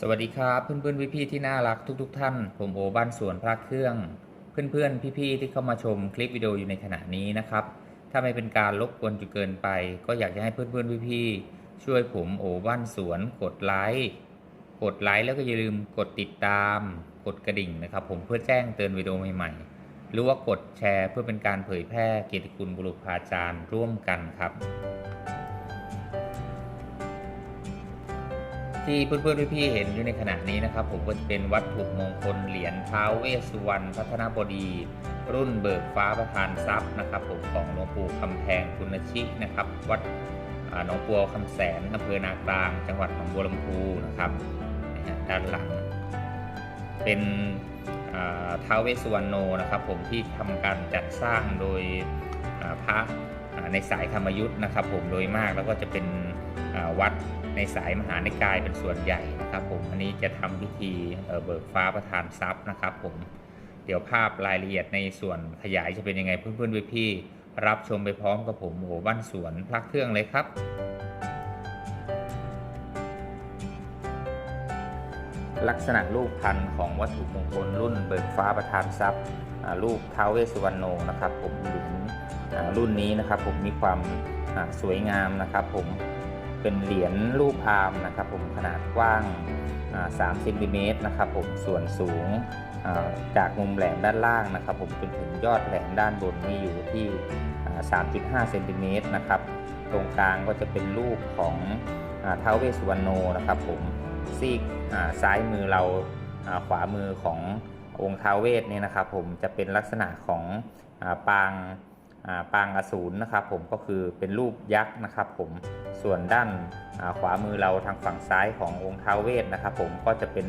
สวัสดีครับเพื่อนๆพี่ๆที่น่ารักทุกๆท่าน ผมโอบ้านสวนพระเครื่อง เพื่อนๆพี่ๆที่เข้ามาชมคลิปวิดีโออยู่ในขณะนี้นะครับ ถ้าไม่เป็นการรบกวนจนเกินไป ก็อยากจะให้เพื่อนๆพี่ๆช่วยผมโอบ้านสวนกดไลค์กดไลค์แล้วก็อย่าลืมกดติดตาม กดกระดิ่งนะครับ ผมเพื่อแจ้งเตือนวิดีโอใหม่ๆ หรือว่ากดแชร์เพื่อเป็นการเผยแพร่เกียรติคุณบุรุษาจารย์ร่วมกันครับ ที่เพื่อนๆพี่ๆเห็นอยู่ในขณะนี้นะครับ ผมก็จะเป็นวัตถุมงคลเหรียญท้าวเวสสุวรรณพัฒนาบดี รุ่นเบิกฟ้าประธานทรัพย์นะครับ ผมของหลวงปู่คำแพงคุณชินะครับ วัดหนองบัวคำแสนอำเภอนากลาง จังหวัดหนองบัวลำพูนะครับด้านหลัง เป็นท้าวเวสสุวรรณโนนะครับ ผมที่ทำการจัดสร้างโดย พระในสายธรรมยุทธ์นะครับ ผมโดยมากแล้วก็จะเป็นวัดในสายมหานิกายเป็นส่วนใหญ่นะครับ ผมอันนี้จะทำพิธีเบิกฟ้าประธานทรัพย์นะครับ ผมเดี๋ยวภาพรายละเอียดในส่วนขยายจะเป็นยังไงเพื่อนๆพี่ๆรับชมไปพร้อมกับผมโอ้บ้านสวนพระเครื่องเลยครับลักษณะรูปพันธ์ของวัตถุมงคลรุ่นเบิกฟ้าประธานทรัพย์รูปท้าวเวสสุวรรณโนนะครับ ผมหรียญอ่า รุ่นนี้นะครับผมมีความสวยงามนะครับผมเป็นเหรียญรูปอาร์มนะครับผมขนาดกว้าง3เซนติเมตรนะครับผมส่วนสูงจากมุมแหลมด้านล่างนะครับผมจนถึงยอดแหลมด้านบนนี่อยู่ที่ 3.5 เซนติเมตรนะครับตรงกลางก็จะเป็นรูปของอท้าวเวสุวรรณโนนะครับผมซีกซ้ายมือเราขวามือขององค์ท้าวเวสเนี่ยนะครับผมจะเป็นลักษณะของอปาง ปางอสูรนะครับ ผมก็คือเป็นรูปยักษ์นะครับ ผมส่วนด้านขวามือเราทางฝั่งซ้ายขององค์ท้าวเวสนะครับ ผมก็จะเป็น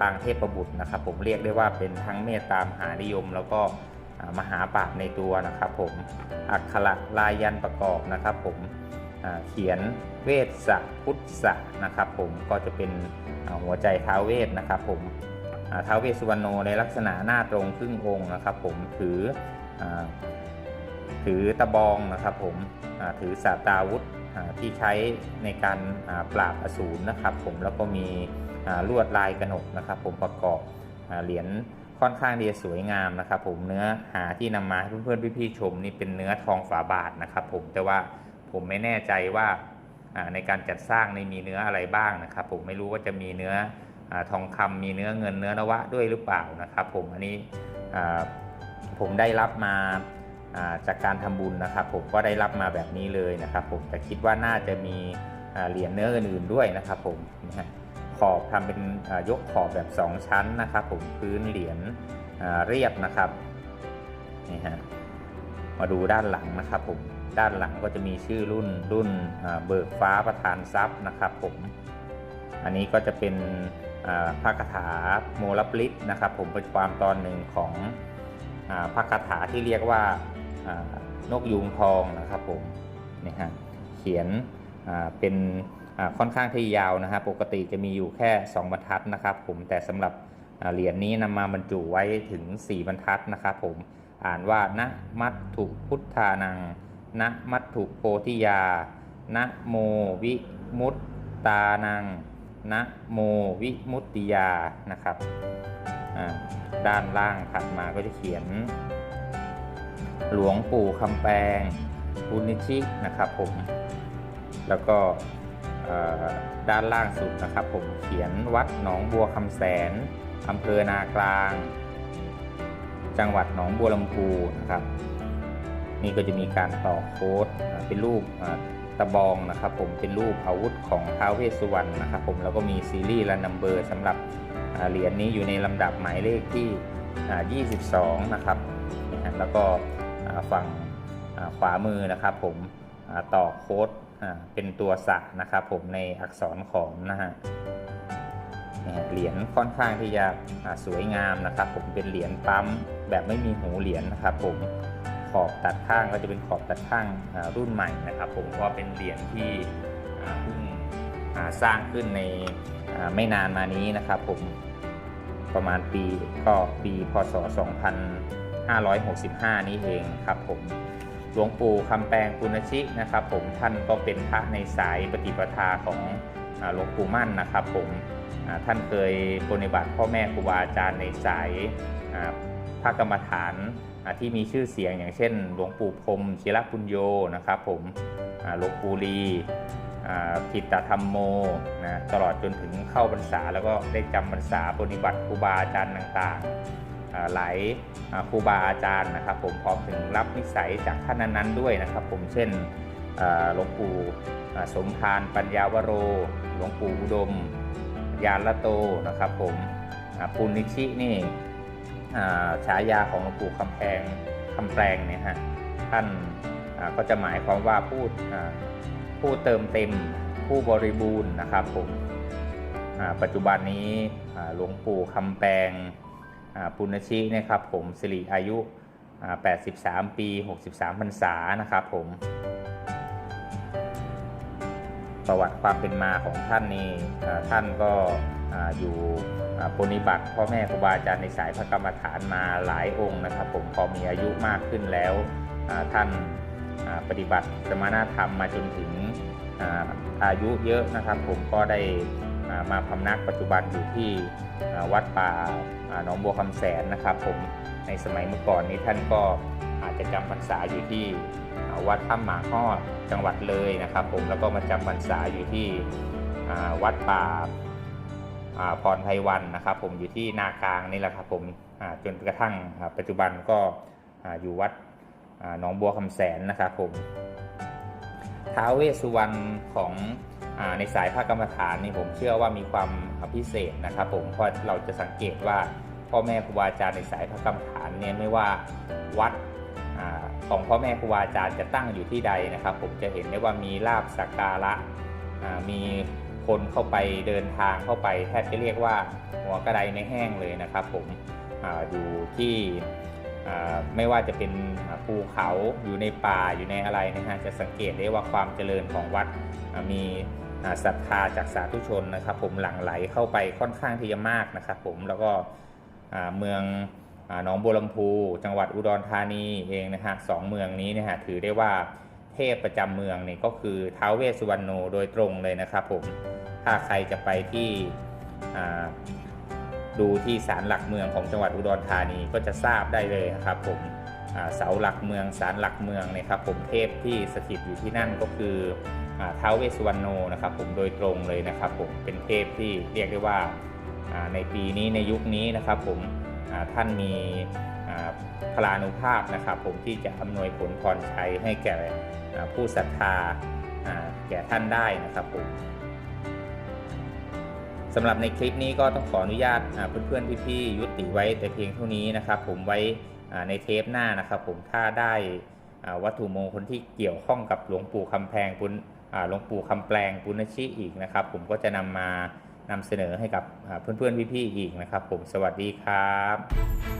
ปางเทพบุตรนะครับ ผมเรียกได้ว่าเป็นทั้งเมตตามหานิยม แล้วก็มหาปราบในตัวนะครับ ผมอักขระลายยันประกอบนะครับ ผมเขียนเวสสะพุทธะนะครับ ผมก็จะเป็นหัวใจท้าวเวสนะครับ ผมท้าวเวสสุวรรณโนในลักษณะหน้าตรงครึ่งองค์นะครับ ผมถือ ถือตะบองนะครับผมถือสาตาวุธที่ใช้ในการปราบอสูรนะครับ ผมแล้วก็มีลวดลายกระหนกนะครับ ผมประกอบเหรียญค่อนข้างดีสวยงามนะครับ ผมเนื้อหาที่นำมาให้เพื่อนๆพี่ๆชมนี่เป็นเนื้อทองฝาบาทนะครับ ผมแต่ว่าผมไม่แน่ใจว่าในการจัดสร้างในมีเนื้ออะไรบ้างนะครับ ผมไม่รู้ว่าจะมีเนื้ออทองคำมีเนื้อเงินเนื้อนวะด้วยหรือเปล่านะครับ ผมอันนี้ผมได้รับมา จากการทำบุญนะครับ ผมก็ได้รับมาแบบนี้เลยนะครับ ผมแต่คิดว่าน่าจะมีเหรียญเนื้ออื่นๆด้วยนะครับผมนะฮะขอบทำเป็นยกขอบแบบ 2 ชั้นนะครับ ผมพื้นเหรียญเรียบนะครับนี่ฮะมาดูด้านหลังนะครับ ผมด้านหลังก็จะมีชื่อรุ่นรุ่นเบิกฟ้าประธานทรัพย์นะครับ ผม อันนี้ก็จะเป็นพระคาถาโมลปลิตนะครับ ผมเป็นความตอนหนึ่งของพระคาถาที่เรียกว่า นกยูงทองนะครับผมนี่ฮะเขียนเป็นค่อนข้างที่ยาวนะฮะปกติจะมีอยู่แค่ 2 บรรทัดนะครับ ผมแต่สำหรับเหรียญนี้นำมาบรรจุไว้ถึง 4 บรรทัดนะครับผมอ่านว่านะมัตถุพุทธานังนะมัตถุโพธิยานะโมวิมุตตานังนะโมวิมุตติยานะครับด้านล่างถัดมาก็จะเขียน หลวงปู่คำแปลงบุญนิชินะครับผม แล้วก็ด้านล่างสุดนะครับ ผมเขียนวัดหนองบัวคำแสนอำเภอนากลาง จังหวัดหนองบัวลำพูนะครับ นี่ก็จะมีการต่อโค้ดเป็นรูปตะบองนะครับ ผมเป็นรูปอาวุธของท้าวเวสสุวรรณนะครับ ผมแล้วก็มีซีรีส์และนัมเบอร์สำหรับเหรียญนี้อยู่ในลำดับหมายเลขที่ 22 นะครับ แล้วก็ ฝั่งขวามือนะครับผมต่อโค้ดเป็นตัวสะนะครับผมในอักษรขอมนะฮะเหรียญค่อนข้างที่จะสวยงามนะครับ ผมเป็นเหรียญปั๊มแบบไม่มีหูเหรียญนะครับ ผมขอบตัดข้างก็จะเป็นขอบตัดข้างรุ่นใหม่นะครับ ผมก็เป็นเหรียญที่เพิ่งสร้างขึ้นในไม่นานมานี้นะครับ ผมประมาณปีก็ปีพศ 2565 นี้เองครับผมหลวงปู่คำแปลงปุณชินะครับ ผมท่านก็เป็นพระในสายปฏิปทาของหลวงปู่มั่นนะครับ ผมท่านเคยปฏิบัติพ่อแม่ครูบาอาจารย์ในสายอ่าพระกรรมฐานที่มีชื่อเสียงอย่างเช่น หลวงปู่พรมชิรปุญโยนะครับผมหลวงปู่ลีกิตตธรรมโมนะตลอดจนถึงเข้าพรรษาแล้วก็ได้จำพรรษาปฏิบัติครูบาอาจารย์ต่างๆ หลายครูบาอาจารย์นะครับ ผมพร้อมถึงรับนิสัยจากท่านนั้นๆด้วยนะครับ ผมเช่นหลวงปู่สมภารปัญญาวโร หลวงปู่อุดม ยานละโตนะครับ ผมปุณิชินี่ฉายาของหลวงปู่คำแพงคำแปลงเนี่ยฮะท่านก็จะหมายความว่าพูดผู้เติมเต็มผู้บริบูรณ์นะครับผมปัจจุบันนี้หลวงปู่คำแปลง ปุณณชินะครับผมสิริอายุ 83 ปี 63พรรษานะครับผม ประวัติความเป็นมาของท่านนี่ท่านก็ออยู่ปฏิบัติพ่อแม่ครูบาอาจารย์ในสายพระกรรมฐานมาหลายองค์นะครับ ผมพอมีอายุมากขึ้นแล้วท่านปฏิบัติสมณธรรมมาจนถึงอาอายุเยอะนะครับ ผมก็ได้ มาพำนักปัจจุบันอยู่ที่วัดป่าอ่าหนองบัวคำแสนนะครับผมในสมัยเมื่อก่อนนี้ท่านก็อาจจะจำพรรษาอยู่ที่วัดถ้ำหมาฮอดจังหวัดเลยนะครับ ผมแล้วก็มาจำพรรษาอยู่ที่วัดป่าพรไพวันนะครับ ผมอยู่ที่นากลางนี่แหละครับผมจนกระทั่งปัจจุบันก็อยู่วัดอ่าหนองบัวคำแสนนะครับผมท้าวเวสสุวรรณของ ในสายพระกรรมฐานนี่ผมเชื่อว่ามีความพิเศษนะครับผมเพราะเราจะสังเกตว่าพ่อแม่ครูบาอาจารย์ในสายพระกรรมฐานเนี่ยไม่ว่าวัดอของพ่อแม่ครูบาอาจารย์จะตั้งอยู่ที่ใดนะครับ ผมจะเห็นได้ว่ามีลาบสักการะมีคนเข้าไปเดินทางเข้าไปแทบจะเรียกว่าหัวกระไดในแห้งเลยนะครับ ผมออยู่ที่ไม่ว่าจะเป็นภูเขาอยู่ในป่าอยู่ในอะไรนะฮะจะสังเกตได้ว่าความเจริญของวัดมี ศรัทธาจากสาธุชนนะครับ ผมหลั่งไหลเข้าไปค่อนข้างที่จะมากนะครับผมแล้วก็เมืองหนองบัวลำพู จังหวัดอุดรธานีเองนะฮะสองเมืองนี้นะฮะถือได้ว่าเทพประจำเมืองนี่ก็คือท้าวเวสสุวรรณโนโดยตรงเลยนะครับผมถ้าใครจะไปที่ดูที่ศาลหลักเมืองของจังหวัดอุดรธานีก็จะทราบได้เลยนะครับผมเสาหลักเมืองศาลหลักเมืองนะครับผมเทพที่สถิตอยู่ที่นั่นก็คือ ท้าวเวสุวรรณโนนะครับผมโดยตรงเลยนะครับผมเป็นเทพที่เรียกได้ว่าในปีนี้ในยุคนี้นะครับผมท่านมีพลานุภาพนะครับผมที่จะอำนวยผลพรชัยให้แก่ผู้ศรัทธาแก่ท่านได้นะครับผมสำหรับในคลิปนี้ก็ต้องขออนุญาตเพื่อนๆพี่ๆยุติไว้แต่เพียงเท่านี้นะครับผมไว้ในเทปหน้านะครับผมถ้าได้วัตถุมงคลที่เกี่ยวข้องกับหลวงปู่คำแพงปุณ หลวงปู่คำแปลงปุณชิอีกนะครับ ผมก็จะนำมานำเสนอให้กับเพื่อนๆพี่ๆอีกนะครับ ผมสวัสดีครับ